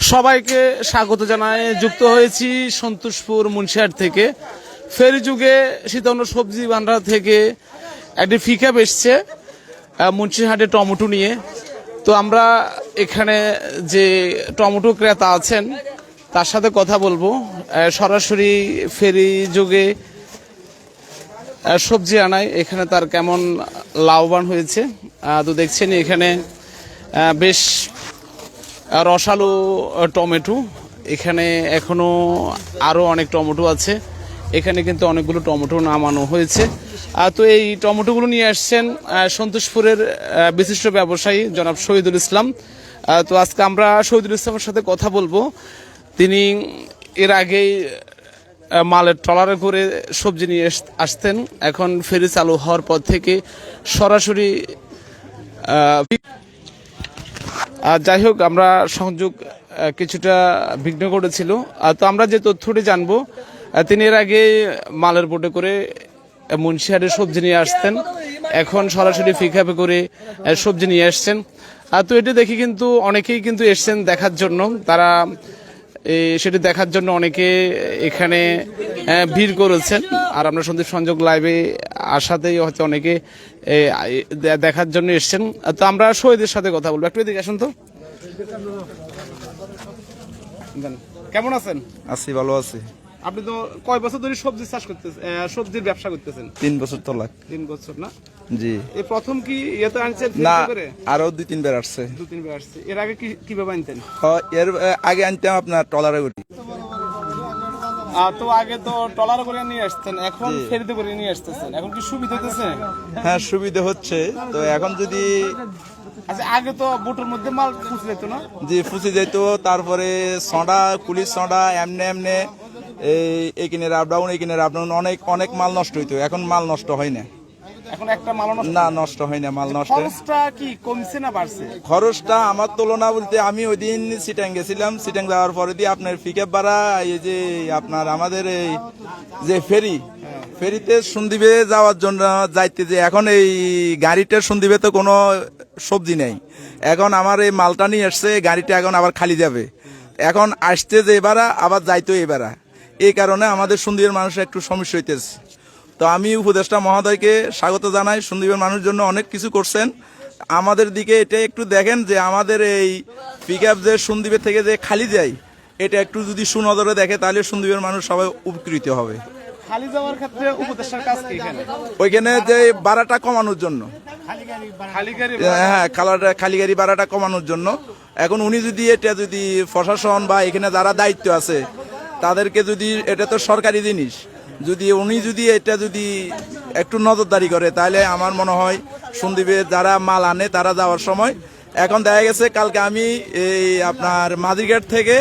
সবাইকে স্বাগত জানায়। যুক্ত হয়েছি সন্তোষপুর মুন্সিহাট থেকে। ফেরি যুগে শীতল সবজি ভান্ডার থেকে একটি ফিকাপ এসছে মুন্সিহাটে টমেটো নিয়ে। তো আমরা এখানে যে টমেটো ক্রেতা আছেন, তার সাথে কথা বলব। সরাসরি ফেরি যুগে সবজি আনায়। এখানে তার কেমন লাভবান হয়েছে তো দেখছেন এখানে বেশ রসালো টমেটো। এখানে এখনও আরও অনেক টমেটো আছে। এখানে কিন্তু অনেকগুলো টমেটো নামানো হয়েছে। তো এই টমেটোগুলো নিয়ে আসছেন সন্তোষপুরের বিশিষ্ট ব্যবসায়ী জনাব শহীদুল ইসলাম। তো আজকে আমরা শহীদুল ইসলামের সাথে কথা বলব। তিনি এর আগেই মালের ট্রলারে করে সবজি নিয়ে আসতেন। এখন ফেরি চালু হওয়ার পর থেকে সরাসরি যাই হোক, আমরা সংযোগ কিছুটা বিঘ্ন ঘটেছিল তো আমরা যে তথ্যটি জানব তিনি এর আগে মালের বোটে করে মুন্সিহারে সবজি নিয়ে আসতেন। এখন সরাসরি ফিকাপে করে সবজি নিয়ে আসছেন তো এটা দেখি কিন্তু অনেকেই কিন্তু এসছেন দেখার জন্য। তারা সেটি দেখার জন্য অনেকে এখানে ভিড় করেছেন। আর আমরা সন্দীপ সংযোগ লাইভে আসাতেই হয়তো অনেকে দেখার জন্য এসছেন। তো আমরা শহীদের সাথে কথা বলব। একটু এদিকে আসুন তো। কেমন আছেন আছি, ভালো আছি। আপনি তো কয় বছর ধরে সবজি চাষ করতেছেন সবজির ব্যবসা করতেছেন? তিন বছর তো লাগ তিন বছর না? জি। এই প্রথম কি ইয়েতে আনছেন না আরও দুই তিনবার আসছে। দু তিনবার আসছে। এর আগে কি কীভাবে আনতেন? এর আগে আনতাম আপনার টলারে উঠি তো আগে তো টলার করে নিয়ে আসতেন এখন ফেরিতে করে নিয়ে আসতেছেন। এখন কি সুবিধা হতেছে হ্যাঁ সুবিধা হচ্ছে। তো এখন যদি আচ্ছা আগে তো বুটের মধ্যে মাল ফুসে যেত না? যে ফুসি যেত তারপরে সডা পুলিশ সডা এমনে এমনে। এই এইখানের আপডাউন এইখানের আপডাউন অনেক অনেক মাল নষ্ট হইতো এখন মাল নষ্ট হয় না। এখন একটা মাল নষ্ট না নষ্ট হয় না মাল নষ্ট। খরচটা কি কমছে না বাড়ছে? খরচটা আমার তুলনা বলতে আমি ওই দিন সিটাং গেছিলাম সিটাং যাওয়ার পরে দিয়ে আপনার পিকআপ ভাড়া এই যে আপনার আমাদের এই যে ফেরি ফেরিতে সন্দীপে যাওয়ার জন্য যাইতে যে এখন এই গাড়িটার সন্দীপে তো কোনো সবজি নেই। এখন আমার এই মালটা নিয়ে আসছে গাড়িটা এখন আবার খালি যাবে। এখন আসতে যে এবারা আবার যাইতো এবারা। এই কারণে আমাদের সন্দীপের মানুষের একটু সমস্যা হইতেছে। তো আমি উপদেষ্টা মহোদয়কে স্বাগত জানাই। সন্দীপের মানুষের জন্য অনেক কিছু করছেন। আমাদের দিকে এটা একটু দেখেন যে আমাদের এই পিক আপ যে সন্দীপের থেকে যে খালি যায় এটা একটু যদি সুনজরে দেখে তাহলে সন্দীপের মানুষ সবাই উপকৃত হবে। খালি যাওয়ার ক্ষেত্রে উপদেষ্টার কাজ কি এখানে? ওইখানে যে ভাড়াটা কমানোর জন্য। হ্যাঁ খালাটা খালি গাড়ি ভাড়াটা কমানোর জন্য। এখন উনি যদি এটা যদি প্রশাসন বা এখানে যারা দায়িত্ব আছে তাদেরকে যদি এটা তো সরকারি জিনিস, যদি উনি যদি এটা যদি একটু নজরদারি করে, তাহলে আমার মনে হয় সন্দীপে যারা মাল আনে তারা যাওয়ার সময়, এখন দেখা গেছে কালকে আমি এই আপনার মাঝিরঘাট থেকে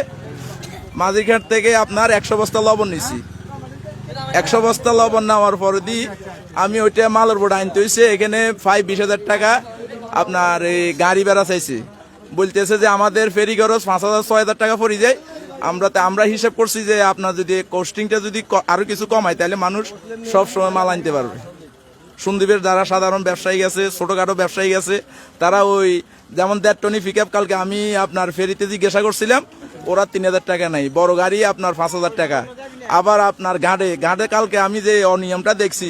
মাঝিরঘাট থেকে আপনার একশো বস্তা লবণ নিছি। একশো বস্তা লবণ নেওয়ার পরে দি আমি ওইটা মালের বোর্ড আনতে হয়েছে এখানে ফাইভ বিশ হাজার টাকা আপনার এই গাড়ি ভাড়া চাইছে। বলতেছে যে আমাদের ফেরি খরচ পাঁচ হাজার, ছয় হাজার টাকা পড়ে যায় আমরা তো আমরা হিসাব করছি যে আপনার যদি কোস্টিংটা যদি আরও কিছু কমায়, তাহলে মানুষ সব সময় মাল আনতে পারবে। সন্দীপের যারা সাধারণ ব্যবসায়ী আছে, ছোটখাটো ব্যবসায়ী আছে, তারা ওই যেমন দেড় টনি পিক কালকে আমি আপনার ফেরিতে জিজ্ঞাসা করছিলাম, ওরা তিন হাজার টাকা নাই বড় গাড়ি আপনার পাঁচ হাজার টাকা। আবার আপনার গাঁড়ে গাঁড়ে কালকে আমি যে অনিয়মটা দেখছি,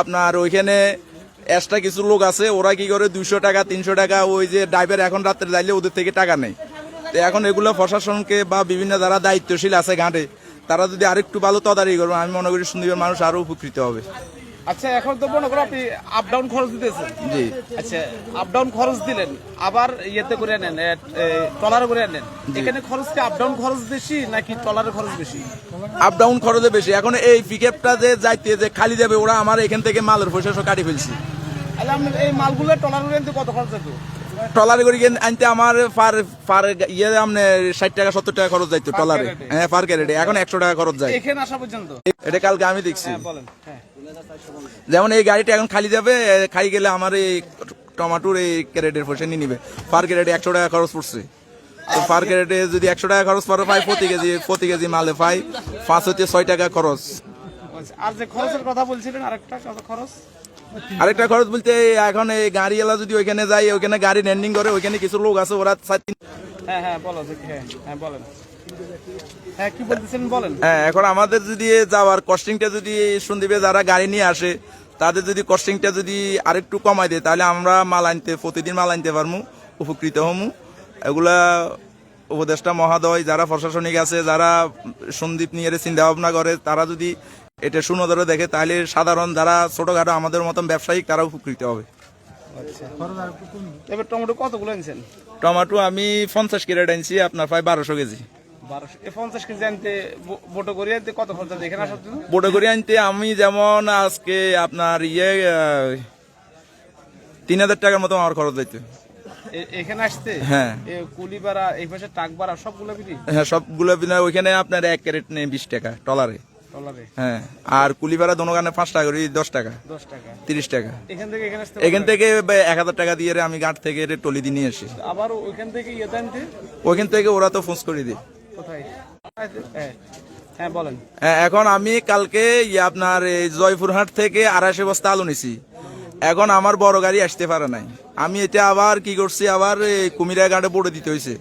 আপনার ওইখানে এক্সট্রা কিছু লোক আছে, ওরা কি করে দুইশো টাকা, তিনশো টাকা, ওই যে ড্রাইভার এখন রাত্রে যাইলে ওদের থেকে টাকা নেই তো এখন এগুলো প্রশাসনকে বা বিভিন্ন যারা দায়িত্বশীল আছে ঘাটে তারা যদি আরেকটু ভালো তদারি করবে আমি মনে করি সন্দীপের মানুষ আরও উপকৃত হবে। আচ্ছা এখন তো মনে করো আপনি আপ ডাউন খরচ দিতেছেন। জি। আচ্ছা আপ ডাউন খরচ দিলেন আবার ইয়েতে করে নেন টলার করে নেন এখানে খরচ কি আপ ডাউন খরচ বেশি নাকি টলারের খরচ বেশি? আপ ডাউন খরচে বেশি। এখন এই পিকআপটা যে যাইতে যে খালি যাবে ওরা আমার এখান থেকে মালের পয়সা কাটি ফেলছি। তাহলে আপনি এই মালগুলো টলার কত খরচ যেত ট্রলারে করে আনতে আমার পার পার ইয়ে আপনি ষাট টাকা সত্তর টাকা খরচ যাইতো ট্রলারে। হ্যাঁ পার ক্যারেটে। এখন একশো টাকা খরচ যায়। এখানে আসা পর্যন্ত? এটা কালকে আমি দেখছি। হ্যাঁ হ্যাঁ। যেমন এই গাড়িটা এখন খালি যাবে খালি গেলে আমার এই টমাটোর এই ক্যারেটের পয়সা নিয়ে নিবে। পার ক্যারেটে একশো টাকা খরচ পড়ছে। তো পার ক্যারেটে যদি একশো টাকা খরচ পড়ে পাই প্রতি কেজি প্রতি কেজি মালে পাই। পাঁচ হচ্ছে ছয় টাকা খরচ। আচ্ছা, আর যে খরচের কথা বলছিলেন আরেকটা খরচ? আরেকটা খরচ বলতে এখন এই গাড়িওয়ালা যদি ওইখানে যায় ওইখানে গাড়ি ল্যান্ডিং করে ওইখানে কিছু লোক আছে ওরা হ্যাঁ হ্যাঁ বলো হ্যাঁ হ্যাঁ বলেন। হ্যাঁ হ্যাঁ এখন আমাদের যদি যাওয়ার কস্টিংটা যদি সন্দীপে যারা গাড়ি নিয়ে আসে তাদের যদি কস্টিংটা যদি আরেকটু কমাই দেয় তাহলে আমরা মাল আনতে প্রতিদিন মাল আনতে পারব উপকৃত হমু। এগুলা উপদেষ্টা মহাদয় যারা প্রশাসনিক আছে যারা সন্দীপ নিয়ে চিন্তা ভাবনা করে তারা যদি এটা সুনজরে দেখে তাহলে সাধারণ যারা ছোটখাটো আমাদের মতন ব্যবসায়িক তারা উপকৃত হবে। আচ্ছা। এবার টমেটো কতগুলো আনছেন টমেটো আমি পঞ্চাশ কেজি আনছি আপনার প্রায় বারোশো কেজি। কেজি আনতে আমি যেমন আজকে আপনার ইয়ে তিন হাজার টাকার মতো আমার খরচ যাইতে এখানে আসতে হ্যাঁ। এ কুলি এই পাশে টাক ভাড়া সবগুলো বিধি হ্যাঁ সবগুলো বিনা ওইখানে আপনার এক ক্যারেট নেই বিশ টাকা টলারে। হ্যাঁ আর কুলি ভাড়া দোকানে পাঁচ টাকা করে দশ টাকা। দশ টাকা। তিরিশ টাকা। এখান থেকে এক হাজার টাকা দিয়ে আমি গাঁট থেকে টলি দিয়ে নিয়ে আসি। আবার ওইখান থেকে ওইখান থেকে ওরা তো ফোঁস করে দিই কোথায়? হ্যাঁ হ্যাঁ বলেন। হ্যাঁ, এখন আমি কালকে ইয়ে আপনার এই জয়পুরহাট থেকে আড়াইশো বস্তা আলু নিছি। এখন আমার বড় গাড়ি আসতে পারে নাই। আমি এটা আবার কি করছি আবার কুমিরা ঘাটে পড়ে দিতে হয়েছে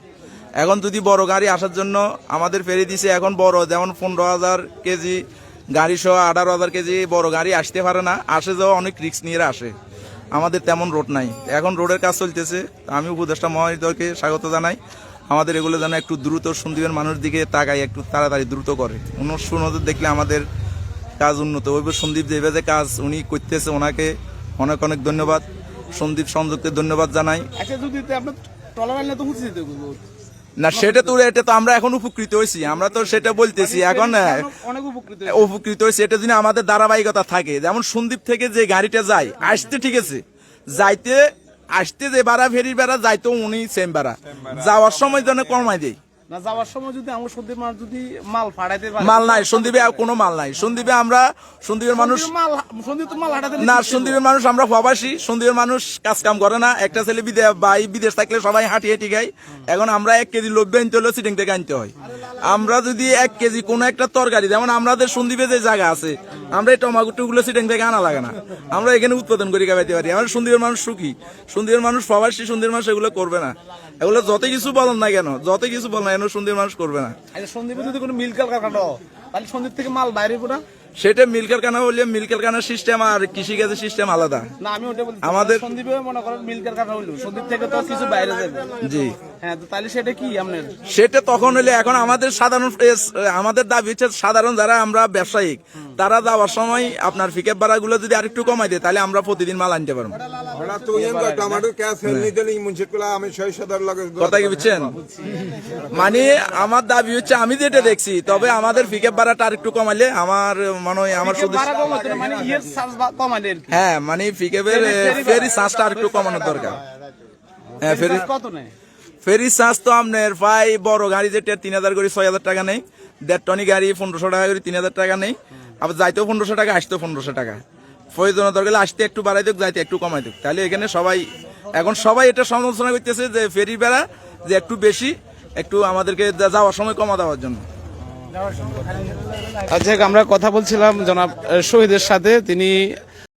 এখন যদি বড় গাড়ি আসার জন্য আমাদের ফেরি দিছে, এখন বড়, যেমন পনেরো হাজার কেজি, গাড়ি সহ আঠারো হাজার কেজি বড় গাড়ি আসতে পারে না, আসে যাওয়া অনেক রিক্স নিয়ে আসে। আমাদের তেমন রোড নাই। এখন রোডের কাজ চলতেছে। আমি উপদেষ্টা মহাদয়কে স্বাগত জানাই। আমাদের এগুলো যেন একটু দ্রুত সন্দীপের মানুষ দিকে তাকাই একটু তাড়াতাড়ি দ্রুত করে। অন্য সুনজর দেখলে আমাদের কাজ উন্নত। ওইভাবে সন্দীপ যেভাবে যে কাজ উনি করতেছে, ওনাকে অনেক অনেক ধন্যবাদ। সন্দীপ সংযুক্তের ধন্যবাদ জানাই। আচ্ছা। না সেটা তো এটা তো আমরা এখন উপকৃত হয়েছি। আমরা তো সেটা বলতেছি এখন উপকৃত হয়েছি। এটা যদি আমাদের ধারাবাহিকতা থাকে। যেমন সন্দীপ থেকে যে গাড়িটা যায় আসতে ঠিক আছে। যাইতে আসতে যে ভাড়া ফেরি বেড়া যাইতো উনি সেম বেড়া যাওয়ার সময় যেন কমাই দেয়। না যাওয়ার সময় যদি আমার সত্যি মাল যদি মাল ফাড়াইতে পারে। মাল নাই সন্দীপে কোনো মাল নাই। সন্দীপে আমরা সন্দীপের মানুষ মাল সন্দীপ তো মাল হাঁটাতে না সন্দীপের মানুষ আমরা প্রবাসী। সন্দীপের মানুষ কাজ কাম করে না। একটা ছেলে বিদেশ বা এই বিদেশ থাকলে সবাই হাঁটি হাঁটি খায়। এখন আমরা এক কেজি লোভ আনতে হলে সিটিং থেকে আনতে হয়। আমরা যদি এক কেজি কোনো একটা তরকারি যেমন আমাদের সন্দীপে যে জায়গা আছে আমরা এই টমাটো গুলো সিটিং থেকে আনা লাগে না। আমরা এখানে উৎপাদন করে খাইতে পারি। আমরা সন্দীপের মানুষ সুখী। সন্দীপের মানুষ প্রবাসী সন্দীপের মানুষ এগুলো করবে না। এগুলো যত কিছু বলেন না কেন, যত কিছু বলেন না কেন সন্দীপের মানুষ করবে না। সন্দীপ যদি কোনো মিল কারখানা তাহলে সন্দীপ থেকে মাল বাইরে পুরা সেটা মিল কারখানা হলে মিল কারখানার সিস্টেম আর কৃষিকাজের সিস্টেম আলাদা। না আমি ওটা বলছি আমাদের- সন্দীপে মনে করেন মিল কারখানা হইল সন্দীপ থেকে তো কিছু বাইরে যাবে। জি। হ্যাঁ তো তাহলে সেটা কি আপনার? সেটা তখন হলে এখন আমাদের সাধারণ এস- আমাদের দাবি হচ্ছে সাধারণ যারা আমরা ব্যবসায়িক তারা যাওয়ার সময় আপনার ফিকেপ ভাড়াগুলো যদি আরেকটু কমাই দেয় তাহলে আমরা প্রতিদিন মাল আনতে পারব। সাদার কথা কি বুঝছেন? মানে আমার দাবি হচ্ছে আমি যেটা দেখছি তবে আমাদের ফিকেপ ভাড়াটা আরেকটু কমাইলে আমার মনে আমার শুধু মানে আর। হ্যাঁ মানে ফিকেপের ফেরি চার্জটা আরেকটু কমানোর দরকার। হ্যাঁ ফেরি কত নেয়? ফেরি চার্জ তো আপনার প্রায় বড় গাড়ি যেটা তিন হাজার করে ছয় হাজার টাকা নেই দেড় টনি গাড়ি পনেরোশো টাকা করে তিন হাজার টাকা নেই আবার যাইতেও পনেরোশো টাকা আসতেও পনেরোশো টাকা। প্রয়োজন দরকার আসতে একটু বাড়াই দেখ যাইতে একটু কমাই দেখ তাহলে এখানে সবাই এখন সবাই এটা সমালোচনা করতেছে যে ফেরি বেড়া যে একটু বেশি একটু আমাদেরকে যাওয়ার সময় কমা দেওয়ার জন্য। আচ্ছা আমরা কথা বলছিলাম জনাব শহীদের সাথে। তিনি